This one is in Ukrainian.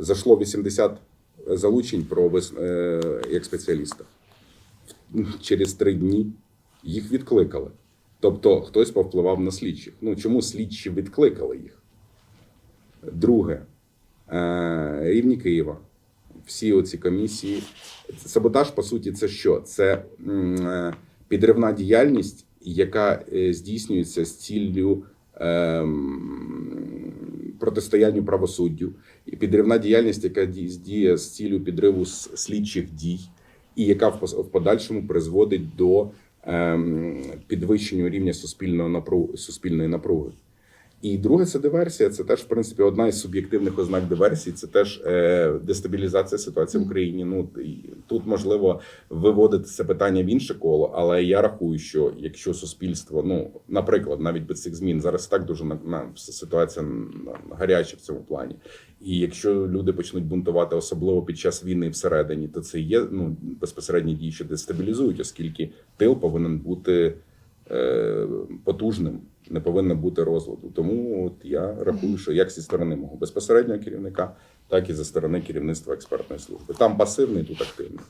зайшло 80 залучень про е, як спеціаліста. Через три дні їх відкликали. Тобто хтось повпливав на слідчих. Ну чому слідчі відкликали їх? Друге, е, рівні Києва. Всі оці комісії. Саботаж, по суті, це що? Це е, підривна діяльність, яка е, здійснюється з ціллю ем, протистоянню правосуддю, і підривна діяльність, яка ді- діє з цілею підриву слідчих дій, і яка в подальшому призводить до ем, підвищення рівня суспільної напруги. І друге, це диверсія. Це теж, в принципі, одна із суб'єктивних ознак диверсії. Це теж е, дестабілізація ситуації в Україні. Ну тут можливо виводити це питання в інше коло, але я рахую, що якщо суспільство, ну наприклад, навіть без цих змін зараз так дуже на, на ситуація гаряча в цьому плані. І якщо люди почнуть бунтувати, особливо під час війни всередині, то це є ну безпосередні дії, що дестабілізують, оскільки тил повинен бути е, потужним, не повинно бути розладу. Тому от я рахую, що як зі сторони мого безпосереднього керівника, так і зі сторони керівництва експертної служби. Там пасивний, тут активний.